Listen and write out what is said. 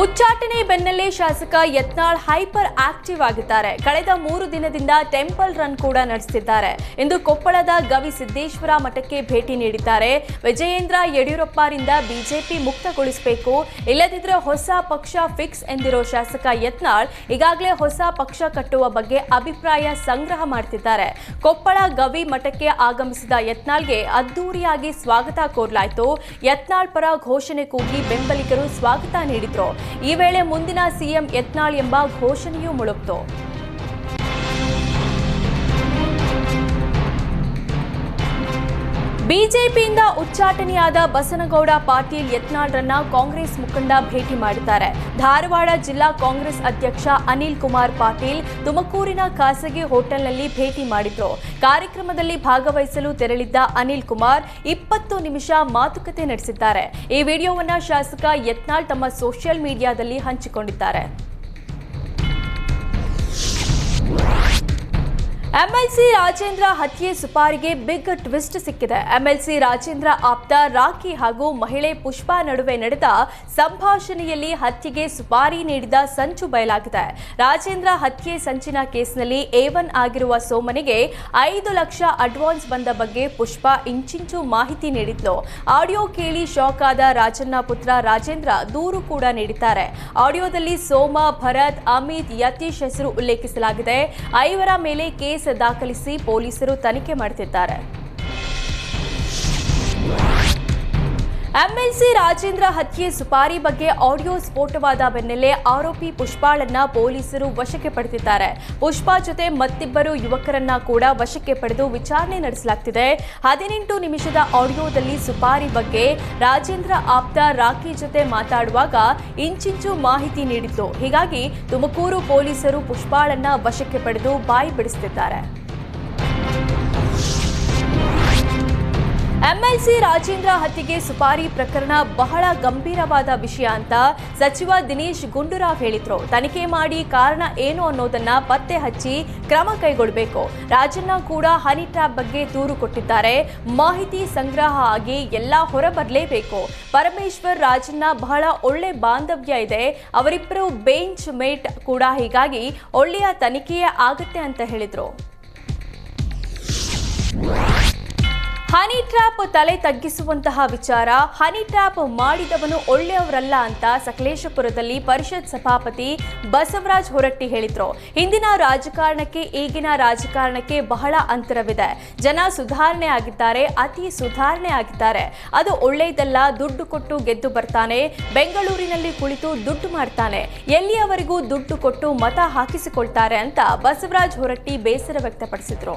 ಉಚ್ಚಾಟನೆ ಬೆನ್ನಲ್ಲೇ ಶಾಸಕ ಯತ್ನಾಳ್ ಹೈಪರ್ ಆಕ್ಟಿವ್ ಆಗಿದ್ದಾರೆ. ಕಳೆದ ಮೂರು ದಿನದಿಂದ ಟೆಂಪಲ್ ರನ್ ಕೂಡ ನಡೆಸಿದ್ದಾರೆ ಇಂದು ಕೊಪ್ಪಳದ ಗವಿ ಸಿದ್ದೇಶ್ವರ ಮಠಕ್ಕೆ ಭೇಟಿ ನೀಡಿದ್ದಾರೆ. ವಿಜಯೇಂದ್ರ ಯಡಿಯೂರಪ್ಪರಿಂದ ಬಿಜೆಪಿ ಮುಕ್ತಗೊಳಿಸಬೇಕು. ಇಲ್ಲದಿದ್ದರೆ ಹೊಸ ಪಕ್ಷ ಫಿಕ್ಸ್ ಎಂದಿರೋ ಶಾಸಕ ಯತ್ನಾಳ್ ಈಗಾಗಲೇ ಹೊಸ ಪಕ್ಷ ಕಟ್ಟುವ ಬಗ್ಗೆ ಅಭಿಪ್ರಾಯ ಸಂಗ್ರಹ ಮಾಡ್ತಿದ್ದಾರೆ. ಕೊಪ್ಪಳ ಗವಿ ಮಠಕ್ಕೆ ಆಗಮಿಸಿದ ಯತ್ನಾಳ್ಗೆ ಅದ್ದೂರಿಯಾಗಿ ಸ್ವಾಗತ ಕೋರಲಾಯಿತು. ಯತ್ನಾಳ್ ಪರ ಘೋಷಣೆ ಕೂಗಿ ಬೆಂಬಲಿಗರು ಸ್ವಾಗತ ನೀಡಿದ್ರು. ಈ ವೇಳೆ ಮುಂದಿನ ಸಿಎಂ ಯತ್ನಾಳ್ ಎಂಬ ಘೋಷಣೆಯೂ ಮುಳುಗ್ತು. ಬಿಜೆಪಿಯಿಂದ ಉಚ್ಚಾಟನೆಯಾದ ಬಸನಗೌಡ ಪಾಟೀಲ್ ಯತ್ನಾಳ್ರನ್ನ ಕಾಂಗ್ರೆಸ್ ಮುಖಂಡ ಭೇಟಿ ಮಾಡಿದ್ದಾರೆ. ಧಾರವಾಡ ಜಿಲ್ಲಾ ಕಾಂಗ್ರೆಸ್ ಅಧ್ಯಕ್ಷ ಅನಿಲ್ ಕುಮಾರ್ ಪಾಟೀಲ್ ತುಮಕೂರಿನ ಖಾಸಗಿ ಹೋಟೆಲ್ನಲ್ಲಿ ಭೇಟಿ ಮಾಡಿದ್ರು. ಕಾರ್ಯಕ್ರಮದಲ್ಲಿ ಭಾಗವಹಿಸಲು ತೆರಳಿದ್ದ ಅನಿಲ್ ಕುಮಾರ್ ಇಪ್ಪತ್ತು ನಿಮಿಷ ಮಾತುಕತೆ ನಡೆಸಿದ್ದಾರೆ. ಈ ವಿಡಿಯೋವನ್ನು ಶಾಸಕ ಯತ್ನಾಳ್ ತಮ್ಮ ಸೋಷಿಯಲ್ ಮೀಡಿಯಾದಲ್ಲಿ ಹಂಚಿಕೊಂಡಿದ್ದಾರೆ. ಎಂಎಲ್ಸಿ ರಾಜೇಂದ್ರ ಹತ್ಯೆ ಸುಪಾರಿಗೆ ಬಿಗ್ ಟ್ವಿಸ್ಟ್ ಸಿಕ್ಕಿದೆ. ಎಂಎಲ್ಸಿ ರಾಜೇಂದ್ರ ಆಪ್ತ ರಾಖಿ ಹಾಗೂ ಮಹಿಳೆ ಪುಷ್ಪಾ ನಡುವೆ ನಡೆದ ಸಂಭಾಷಣೆಯಲ್ಲಿ ಹತ್ಯೆಗೆ ಸುಪಾರಿ ನೀಡಿದ ಸಂಚು ಬಯಲಾಗಿದೆ. ರಾಜೇಂದ್ರ ಹತ್ಯೆ ಸಂಚಿನ ಕೇಸ್ನಲ್ಲಿ ಏವನ್ ಆಗಿರುವ ಸೋಮನಿಗೆ ಐದು ಲಕ್ಷ ಅಡ್ವಾನ್ಸ್ ಬಂದ ಬಗ್ಗೆ ಪುಷ್ಪಾ ಇಂಚಿಂಚು ಮಾಹಿತಿ ನೀಡಿದ್ಲು. ಆಡಿಯೋ ಕೇಳಿ ಶಾಕ್ ಆದ ರಾಜಣ್ಣ ಪುತ್ರ ರಾಜೇಂದ್ರ ದೂರು ಕೂಡ ನೀಡಿದ್ದಾರೆ. ಆಡಿಯೋದಲ್ಲಿ ಸೋಮ, ಭರತ್, ಅಮಿತ್, ಯತೀಶ್ ಹೆಸರು ಉಲ್ಲೇಖಿಸಲಾಗಿದೆ. ಐವರ ಮೇಲೆ ಕೇಸ್ ದಾಖಲಿಸಿ ಪೊಲೀಸರು ತನಿಖೆ ಮಾಡುತ್ತಿದ್ದಾರೆ ಎಂಎಲ್ಸಿ ರಾಜೇಂದ್ರ ಹತ್ಯೆ ಸುಪಾರಿ ಬಗ್ಗೆ ಆಡಿಯೋ ಸ್ಫೋಟವಾದ ಬೆನ್ನಲ್ಲೇ ಆರೋಪಿ ಪುಷ್ಪಾಳನ್ನ ಪೊಲೀಸರು ವಶಕ್ಕೆ ಪಡೆದಿದ್ದಾರೆ. ಪುಷ್ಪಾ ಜೊತೆ ಮತ್ತಿಬ್ಬರು ಯುವಕರನ್ನ ಕೂಡ ವಶಕ್ಕೆ ಪಡೆದು ವಿಚಾರಣೆ ನಡೆಸಲಾಗ್ತಿದೆ. ಹದಿನೆಂಟು ನಿಮಿಷದ ಆಡಿಯೋದಲ್ಲಿ ಸುಪಾರಿ ಬಗ್ಗೆ ರಾಜೇಂದ್ರ ಆಪ್ತ ರಾಖಿ ಜೊತೆ ಮಾತಾಡುವಾಗ ಇಂಚಿಂಚು ಮಾಹಿತಿ ನೀಡಿತ್ತು. ಹೀಗಾಗಿ ತುಮಕೂರು ಪೊಲೀಸರು ಪುಷ್ಪಾಳನ್ನ ವಶಕ್ಕೆ ಪಡೆದು ಬಾಯಿ ಬಿಡಿಸುತ್ತಿದ್ದಾರೆ ಎಂಎಲ್ಸಿ ರಾಜೇಂದ್ರ ಹತ್ಯೆಗೆ ಸುಪಾರಿ ಪ್ರಕರಣ ಬಹಳ ಗಂಭೀರವಾದ ವಿಷಯ ಅಂತ ಸಚಿವ ದಿನೇಶ್ ಗುಂಡೂರಾವ್ ಹೇಳಿದ್ರು. ತನಿಖೆ ಮಾಡಿ ಕಾರಣ ಏನು ಅನ್ನೋದನ್ನ ಪತ್ತೆ ಹಚ್ಚಿ ಕ್ರಮ ಕೈಗೊಳ್ಳಬೇಕು ರಾಜಣ್ಣ ಕೂಡ ಹನಿ ಟ್ರ್ಯಾಪ್ ಬಗ್ಗೆ ದೂರು ಕೊಟ್ಟಿದ್ದಾರೆ. ಮಾಹಿತಿ ಸಂಗ್ರಹ ಆಗಿ ಎಲ್ಲ ಹೊರಬರಲೇಬೇಕು. ಪರಮೇಶ್ವರ್, ರಾಜಣ್ಣ ಬಹಳ ಒಳ್ಳೆ ಬಾಂಧವ್ಯ ಇದೆ. ಅವರಿಬ್ಬರು ಬೆಂಚ್ ಮೇಟ್ ಕೂಡ ಹೀಗಾಗಿ ಒಳ್ಳೆಯ ತನಿಖೆಯೇ ಆಗುತ್ತೆ ಅಂತ ಹೇಳಿದ್ರು. ಹನಿ ಟ್ರ್ಯಾಪ್ ತಲೆ ತಗ್ಗಿಸುವಂತಹ ವಿಚಾರ ಹನಿ ಟ್ರ್ಯಾಪ್ ಮಾಡಿದವನು ಒಳ್ಳೆಯವರಲ್ಲ ಅಂತ ಸಕಲೇಶಪುರದಲ್ಲಿ ಪರಿಷತ್ ಸಭಾಪತಿ ಬಸವರಾಜ್ ಹೊರಟ್ಟಿ ಹೇಳಿದ್ರು. ಹಿಂದಿನ ರಾಜಕಾರಣಕ್ಕೆ, ಈಗಿನ ರಾಜಕಾರಣಕ್ಕೆ ಬಹಳ ಅಂತರವಿದೆ. ಜನ ಸುಧಾರಣೆ ಆಗಿದ್ದಾರೆ, ಅತಿ ಸುಧಾರಣೆ ಆಗಿದ್ದಾರೆ. ಅದು ಒಳ್ಳೆಯದಲ್ಲ, ದುಡ್ಡು ಕೊಟ್ಟು ಗೆದ್ದು ಬರ್ತಾನೆ, ಬೆಂಗಳೂರಿನಲ್ಲಿ ಕುಳಿತು ದುಡ್ಡು ಮಾಡ್ತಾನೆ, ಎಲ್ಲಿಯವರೆಗೂ ದುಡ್ಡು ಕೊಟ್ಟು ಮತ ಹಾಕಿಸಿಕೊಳ್ತಾರೆ ಅಂತ ಬಸವರಾಜ್ ಹೊರಟ್ಟಿ ಬೇಸರ ವ್ಯಕ್ತಪಡಿಸಿದ್ರು.